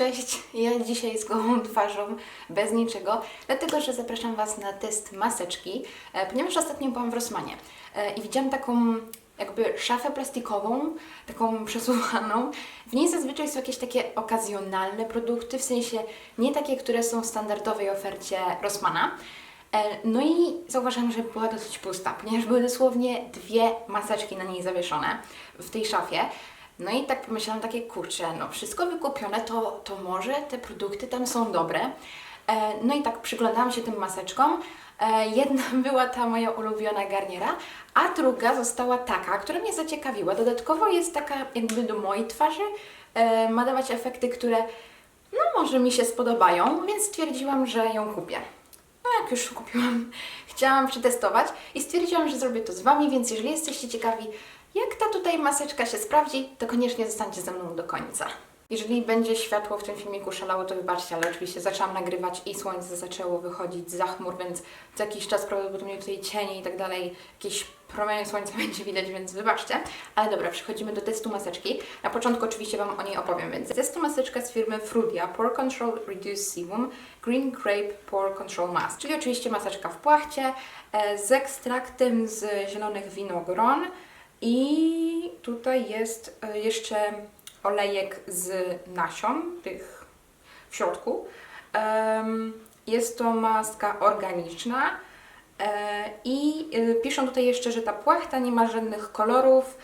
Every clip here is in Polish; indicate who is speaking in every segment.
Speaker 1: Cześć, ja dzisiaj z gołą twarzą, bez niczego, dlatego że zapraszam Was na test maseczki, e, ponieważ ostatnio byłam w Rossmanie e, i widziałam taką jakby szafę plastikową, taką przesuwaną. W niej zazwyczaj są jakieś takie okazjonalne produkty, w sensie nie takie, które są w standardowej ofercie Rossmana. E, No i zauważyłam, że była dosyć pusta, ponieważ były dosłownie dwie maseczki na niej zawieszone w tej szafie. No i tak pomyślałam takie, kurczę, no wszystko wykupione, to, to może te produkty tam są dobre. E, No i tak przyglądałam się tym maseczkom. E, Jedna była ta moja ulubiona garniera, a druga została taka, która mnie zaciekawiła. Dodatkowo jest taka jakby do mojej twarzy, e, ma dawać efekty, które no może mi się spodobają, więc stwierdziłam, że ją kupię. No jak już kupiłam, chciałam przetestować i stwierdziłam, że zrobię to z Wami, więc jeżeli jesteście ciekawi, jak ta tutaj maseczka się sprawdzi, to koniecznie zostańcie ze mną do końca. Jeżeli będzie światło w tym filmiku szalało, to wybaczcie, ale oczywiście zaczęłam nagrywać i słońce zaczęło wychodzić za chmur, więc co jakiś czas prawdopodobnie tutaj cienie i tak dalej, jakieś promienie słońca będzie widać, więc wybaczcie. Ale dobra, przechodzimy do testu maseczki. Na początku oczywiście Wam o niej opowiem, więc testu maseczka z firmy Frudia Pore Control Reduce Sebum Green Grape Pore Control Mask, czyli oczywiście maseczka w płachcie e, z ekstraktem z zielonych winogron i tutaj jest e, jeszcze olejek z nasion, tych w środku. Jest to maska organiczna e, i e, piszą tutaj jeszcze, że ta płachta nie ma żadnych kolorów,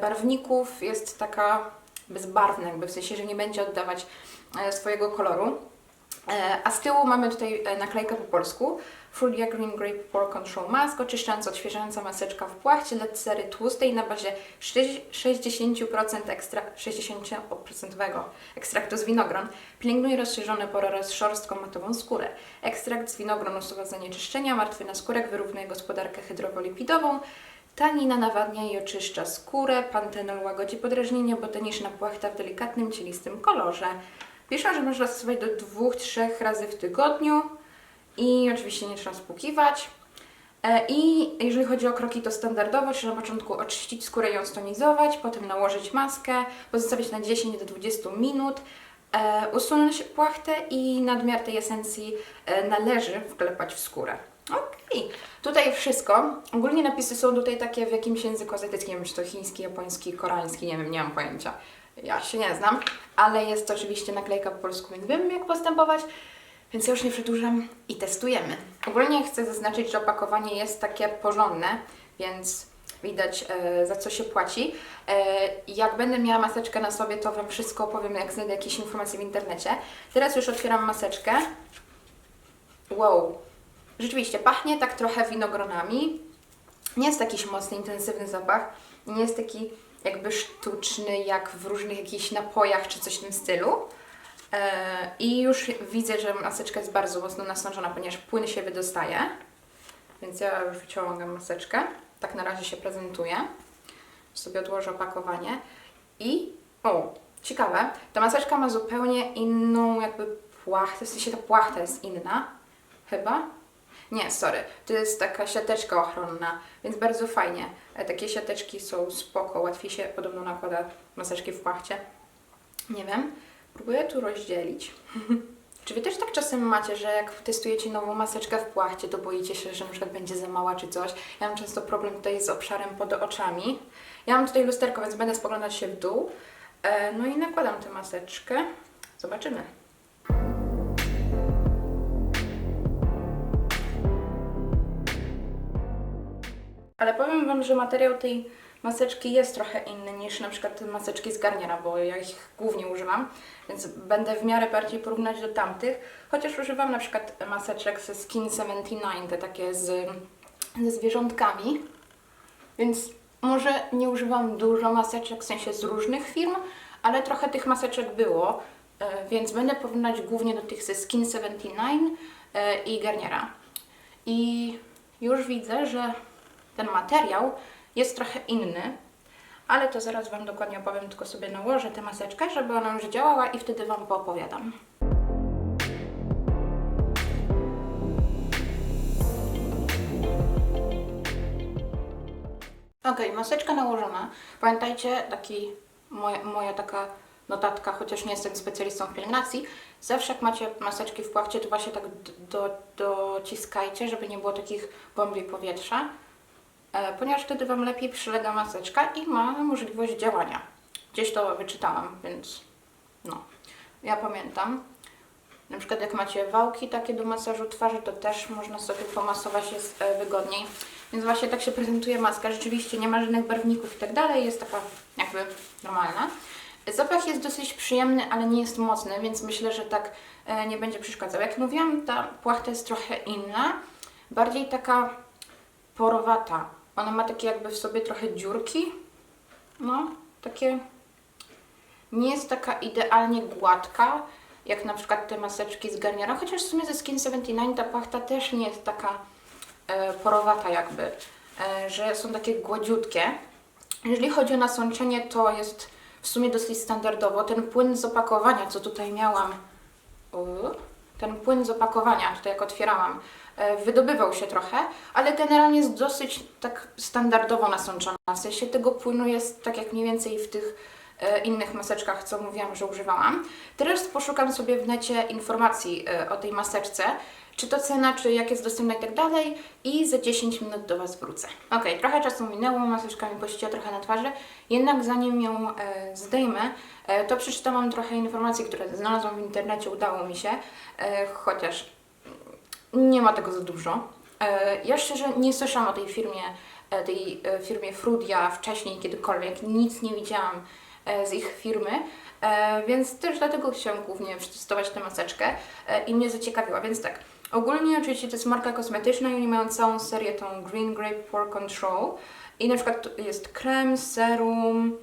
Speaker 1: barwników, jest taka bezbarwna, jakby w sensie, że nie będzie oddawać swojego koloru. E, A z tyłu mamy tutaj e, naklejkę po polsku. Frulia Green Grape Pore Control Mask, oczyszczająca, odświeżająca maseczka w płachcie dla cery tłustej na bazie sześć- 60% ekstra, 60% ekstraktu z winogron. Pielęgnuje rozszerzone pory oraz szorstką matową skórę. Ekstrakt z winogron usuwa zanieczyszczenia, martwy naskórek, wyrównuje gospodarkę hydrowolipidową, Tanina nawadnia i oczyszcza skórę, pantenol łagodzi podrażnienie, botaniczna płachta w delikatnym, cielistym kolorze. Piszą, że można stosować do 2-3 razy w tygodniu i oczywiście nie trzeba spłukiwać. E, I jeżeli chodzi o kroki, to standardowo trzeba na początku oczyścić skórę i ją stonizować, potem nałożyć maskę, pozostawić na 10 do 20 minut, e, usunąć płachtę i nadmiar tej esencji e, należy wklepać w skórę. Okej, tutaj wszystko. Ogólnie napisy są tutaj takie w jakimś języku azjatyckim, czy to chiński, japoński, koreański, nie wiem, nie mam pojęcia. Ja się nie znam, ale jest to oczywiście naklejka po polsku, więc wiem jak postępować. Więc ja już nie przedłużam i testujemy. Ogólnie chcę zaznaczyć, że opakowanie jest takie porządne, więc widać e, za co się płaci. E, jak będę miała maseczkę na sobie, to Wam wszystko opowiem, jak znajdę jakieś informacje w internecie. Teraz już otwieram maseczkę. Wow, rzeczywiście pachnie tak trochę winogronami. Nie jest jakiś mocny, intensywny zapach. Nie jest taki jakby sztuczny, jak w różnych jakichś napojach czy coś w tym stylu. E, I już widzę, że maseczka jest bardzo mocno nasączona, ponieważ płyn się wydostaje. Więc ja już wyciągam maseczkę. Tak na razie się prezentuje. Sobie odłożę opakowanie. I, o, ciekawe, ta maseczka ma zupełnie inną jakby płachtę, w sensie ta płachta jest inna, chyba. Nie, sorry, to jest taka siateczka ochronna, więc bardzo fajnie. E, Takie siateczki są spoko, łatwiej się podobno nakłada maseczki w płachcie. Nie wiem, próbuję tu rozdzielić. Czy Wy też tak czasem macie, że jak testujecie nową maseczkę w płachcie, to boicie się, że na przykład będzie za mała czy coś? Ja mam często problem tutaj z obszarem pod oczami. Ja mam tutaj lusterko, więc będę spoglądać się w dół. E, No i nakładam tę maseczkę. Zobaczymy. Ale powiem Wam, że materiał tej maseczki jest trochę inny niż na przykład maseczki z garniera, bo ja ich głównie używam, więc będę w miarę bardziej porównać do tamtych, chociaż używam na przykład maseczek ze Skin 79, te takie z, ze zwierzątkami, więc może nie używam dużo maseczek, w sensie z różnych firm, ale trochę tych maseczek było, e, więc będę porównać głównie do tych ze Skin 79 e, i garniera. I już widzę, że ten materiał jest trochę inny, ale to zaraz Wam dokładnie opowiem, tylko sobie nałożę tę maseczkę, żeby ona już działała i wtedy Wam poopowiadam. Ok, maseczka nałożona. Pamiętajcie, taki moja, moja taka notatka, chociaż nie jestem specjalistą w pielęgnacji. Zawsze jak macie maseczki w płachcie, to właśnie tak d- do, dociskajcie, żeby nie było takich bombli powietrza, ponieważ wtedy Wam lepiej przylega maseczka i ma możliwość działania. Gdzieś to wyczytałam, więc no. Ja pamiętam. Na przykład jak macie wałki takie do masażu twarzy, to też można sobie pomasować, jest e, wygodniej. Więc właśnie tak się prezentuje maska. Rzeczywiście nie ma żadnych barwników i tak dalej, jest taka jakby normalna. Zapach jest dosyć przyjemny, ale nie jest mocny, więc myślę, że tak e, nie będzie przeszkadzał. Jak mówiłam, ta płachta jest trochę inna, bardziej taka porowata. Ona ma takie jakby w sobie trochę dziurki, no, takie nie jest taka idealnie gładka, jak na przykład te maseczki z Garniera, chociaż w sumie ze Skin 79 ta płachta też nie jest taka e, porowata jakby, e, że są takie gładziutkie. Jeżeli chodzi o nasączenie, to jest w sumie dosyć standardowo. Ten płyn z opakowania, co tutaj miałam, ten płyn z opakowania, tutaj jak otwierałam, wydobywał się trochę, ale generalnie jest dosyć tak standardowo nasączona. W sensie tego płynu jest tak jak mniej więcej w tych e, innych maseczkach, co mówiłam, że używałam. Teraz poszukam sobie w necie informacji e, o tej maseczce, czy to cena, czy jak jest dostępna i tak dalej i za 10 minut do Was wrócę. Ok, trochę czasu minęło, maseczka mi pościła trochę na twarzy, jednak zanim ją e, zdejmę, e, to przeczytałam trochę informacji, które znalazłam w internecie, udało mi się, e, chociaż nie ma tego za dużo. E, Ja szczerze nie słyszałam o tej firmie, e, tej e, firmie Frudia wcześniej kiedykolwiek, nic nie widziałam z ich firmy, więc też dlatego chciałam głównie przetestować tę maseczkę i mnie zaciekawiła, więc tak. Ogólnie oczywiście to jest marka kosmetyczna i oni mają całą serię tą Green Grape Pore Control i na przykład jest krem, serum,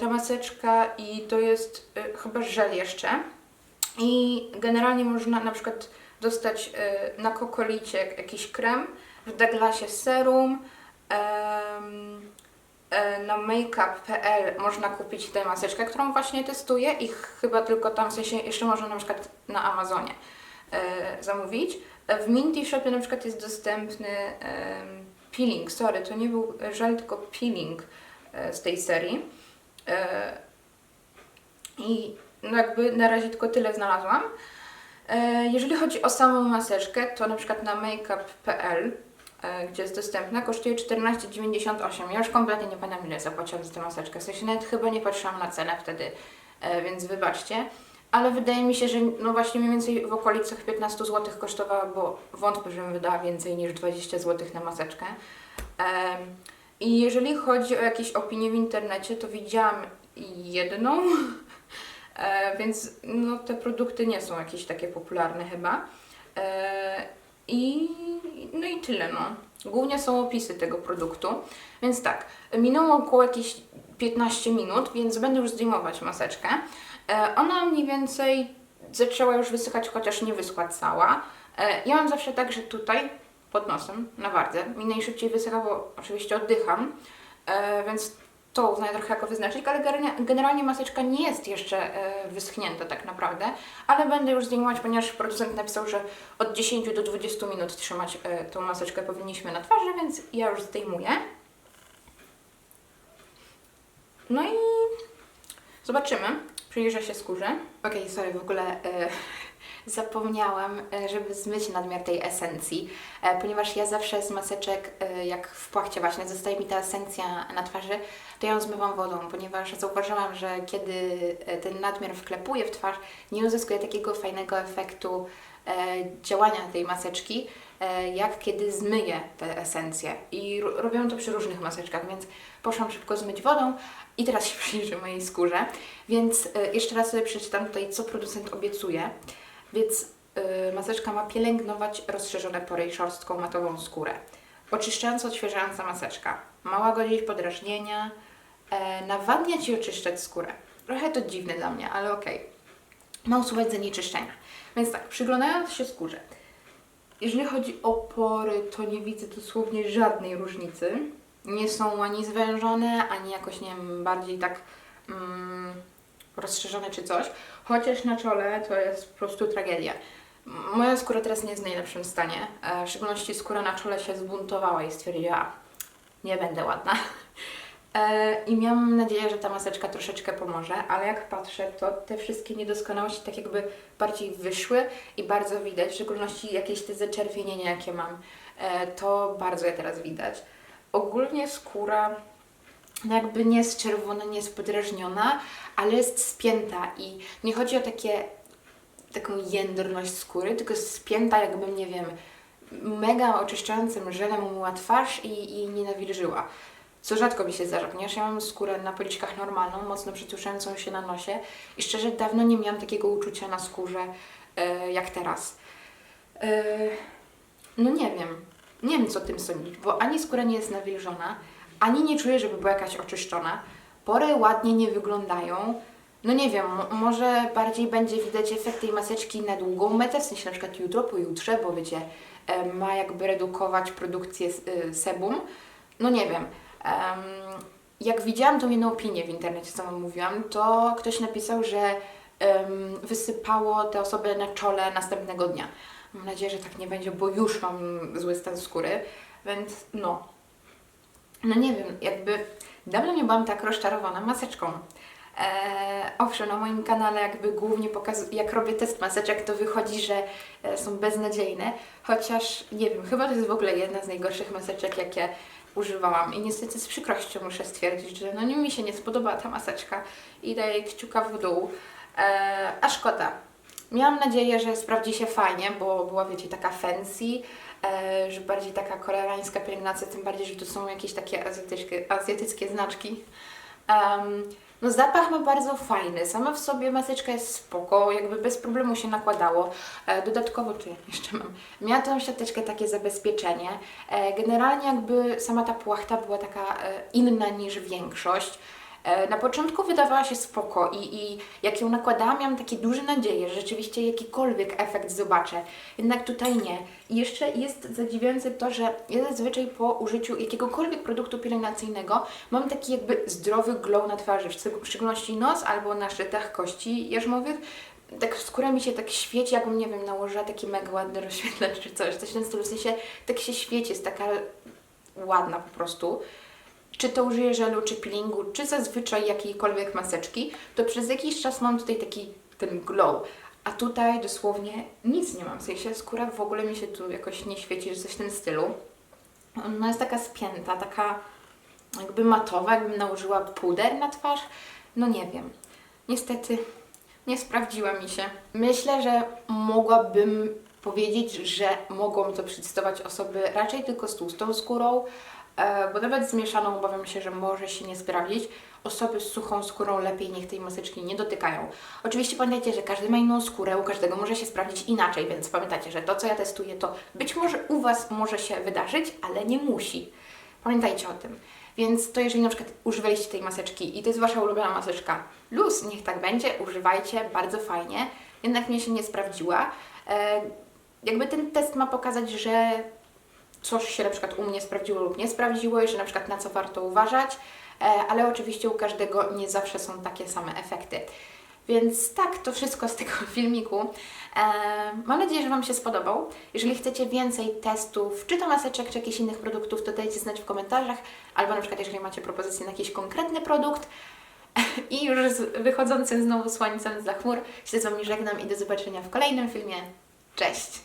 Speaker 1: ta maseczka i to jest chyba żel jeszcze. I generalnie można na przykład dostać e, na kokolicie jakiś krem, w Douglasie serum, e, na makeup.pl można kupić tę maseczkę, którą właśnie testuję i chyba tylko tam, w sensie jeszcze można na przykład na Amazonie e, zamówić. W Minty Shopie na przykład jest dostępny peeling, sorry, to nie był żel, tylko peeling e, z tej serii. I no jakby na razie tylko tyle znalazłam. E, Jeżeli chodzi o samą maseczkę, to na przykład na makeup.pl, e, gdzie jest dostępna, kosztuje 14,98. Ja już kompletnie nie pamiętam ile zapłaciłam za tę maseczkę. W sensie nawet chyba nie patrzyłam na cenę wtedy, e, więc wybaczcie. Ale wydaje mi się, że no właśnie mniej więcej w okolicach 15 zł kosztowała, bo wątpię, żebym wydała więcej niż 20 zł na maseczkę. I jeżeli chodzi o jakieś opinie w internecie, to widziałam jedną, więc no, te produkty nie są jakieś takie popularne chyba. E, I, no i tyle, no. Głównie są opisy tego produktu. Więc tak, minęło około jakieś 15 minut, więc będę już zdejmować maseczkę. E, ona mniej więcej zaczęła już wysychać, chociaż nie wyschła cała. E, ja mam zawsze tak, że tutaj pod nosem, na wardze, mi najszybciej wysycha, bo oczywiście oddycham, e, więc to uznaję trochę jako wyznacznik, ale generalnie- maseczka nie jest jeszcze e, wyschnięta tak naprawdę, ale będę już zdejmować, ponieważ producent napisał, że od 10 do 20 minut trzymać e, tą maseczkę powinniśmy na twarzy, więc ja już zdejmuję. No i zobaczymy. Przyjrzę się skórze. Okej, sorry, w ogóle e, zapomniałam, żeby zmyć nadmiar tej esencji, ponieważ ja zawsze z maseczek, jak w płachcie właśnie zostaje mi ta esencja na twarzy, to ja ją zmywam wodą, ponieważ zauważyłam, że kiedy e, ten nadmiar wklepuję w twarz, nie uzyskuję takiego fajnego efektu e, działania tej maseczki, e, jak kiedy zmyję tę esencję. I r- robią to przy różnych maseczkach, więc poszłam szybko zmyć wodą i teraz się przyjrzę mojej skórze. Więc jeszcze raz sobie przeczytam tutaj, co producent obiecuje. Więc maseczka ma pielęgnować rozszerzone pory i szorstką matową skórę. Oczyszczająca, odświeżająca maseczka. Ma łagodzić podrażnienia, nawadniać i oczyszczać skórę. Trochę to dziwne dla mnie, ale okej. Ma usuwać zanieczyszczenia. Więc tak, przyglądając się skórze. Jeżeli chodzi o pory, to nie widzę dosłownie żadnej różnicy. Nie są ani zwężone, ani jakoś, nie wiem, bardziej tak mm, rozszerzone czy coś. Chociaż na czole to jest po prostu tragedia. Moja skóra teraz nie jest w najlepszym stanie. E, w szczególności skóra na czole się zbuntowała i stwierdziła, nie będę ładna. E, I miałam nadzieję, że ta maseczka troszeczkę pomoże, ale jak patrzę, to te wszystkie niedoskonałości tak jakby bardziej wyszły i bardzo widać, w szczególności jakieś te zaczerwienienia, jakie mam, e, to bardzo je teraz widać. Ogólnie skóra no jakby nie jest czerwona, nie jest podrażniona, ale jest spięta i nie chodzi o takie taką jędrność skóry, tylko jest spięta jakbym, nie wiem, mega oczyszczającym żelem umyła twarz i, i nie nawilżyła. Co rzadko mi się zdarza, ponieważ ja mam skórę na policzkach normalną, mocno przytłuszczającą się na nosie i szczerze dawno nie miałam takiego uczucia na skórze e, jak teraz. E, no nie wiem, nie wiem co tym sądzić, bo ani skóra nie jest nawilżona, ani nie czuję, żeby była jakaś oczyszczona. Pory ładnie nie wyglądają. No nie wiem, mo- może bardziej będzie widać efekt tej maseczki na długą metę, w sensie na przykład jutro, pojutrze, bo wiecie, e, ma jakby redukować produkcję sebum. No nie wiem. Jak widziałam tą jedną opinię w internecie, co mówiłam, to ktoś napisał, że wysypało te osoby na czole następnego dnia. Mam nadzieję, że tak nie będzie, bo już mam zły stan skóry, więc no. No nie wiem, jakby dawno nie byłam tak rozczarowana maseczką. Eee, owszem, na moim kanale jakby głównie pokazuję, jak robię test maseczek, to wychodzi, że e, są beznadziejne, chociaż nie wiem, chyba to jest w ogóle jedna z najgorszych maseczek, jakie używałam i niestety z przykrością muszę stwierdzić, że no mi się nie spodobała ta maseczka i daję kciuka w dół, eee, a szkoda. Miałam nadzieję, że sprawdzi się fajnie, bo była, wiecie, taka fancy, e, że bardziej taka koreańska pielęgnacja, tym bardziej, że to są jakieś takie azjatyckie, azjatyckie znaczki. Em, no zapach ma bardzo fajny, sama w sobie maseczka jest spoko, jakby bez problemu się nakładało. E, dodatkowo tu jeszcze mam, miała tą siateczkę takie zabezpieczenie. E, generalnie jakby sama ta płachta była taka e, inna niż większość. E, Na początku wydawała się spoko i, i jak ją nakładałam, miałam takie duże nadzieje, że rzeczywiście jakikolwiek efekt zobaczę. Jednak tutaj nie. I jeszcze jest zadziwiające to, że ja zazwyczaj po użyciu jakiegokolwiek produktu pielęgnacyjnego mam taki jakby zdrowy glow na twarzy, w szczeg- w szczególności nos albo na szczytach kości jarzmowych. Tak skóra mi się tak świeci, jakbym, nie wiem, nałożyła taki mega ładny rozświetlacz czy coś, coś w tym stylu. W sensie tak się świeci, jest taka ładna po prostu czy to użyję żelu, czy peelingu, czy zazwyczaj jakiejkolwiek maseczki, to przez jakiś czas mam tutaj taki ten glow. A tutaj dosłownie nic nie mam. W sensie skóra w ogóle mi się tu jakoś nie świeci, że coś w tym stylu. Ona jest taka spięta, taka jakby matowa, jakbym nałożyła puder na twarz. No nie wiem. Niestety nie sprawdziła mi się. Myślę, że mogłabym powiedzieć, że mogą to przedstawiać osoby raczej tylko z tłustą skórą, bo nawet zmieszaną obawiam się, że może się nie sprawdzić. Osoby z suchą skórą lepiej niech tej maseczki nie dotykają. Oczywiście pamiętajcie, że każdy ma inną skórę, u każdego może się sprawdzić inaczej, więc pamiętajcie, że to co ja testuję, to być może u Was może się wydarzyć, ale nie musi. Pamiętajcie o tym. Więc to jeżeli na przykład używaliście tej maseczki i to jest Wasza ulubiona maseczka, luz, niech tak będzie, używajcie, bardzo fajnie. Jednak mnie się nie sprawdziła. E, jakby ten test ma pokazać, że coś się na przykład u mnie sprawdziło lub nie sprawdziło i że na przykład na co warto uważać, e, ale oczywiście u każdego nie zawsze są takie same efekty. Więc tak, to wszystko z tego filmiku. E, mam nadzieję, że Wam się spodobał. Jeżeli chcecie więcej testów, czy to maseczek, czy jakichś innych produktów, to dajcie znać w komentarzach, albo na przykład jeżeli macie propozycję na jakiś konkretny produkt. I już z, wychodzącym znowu słońcem za chmur się z Wami żegnam i do zobaczenia w kolejnym filmie. Cześć!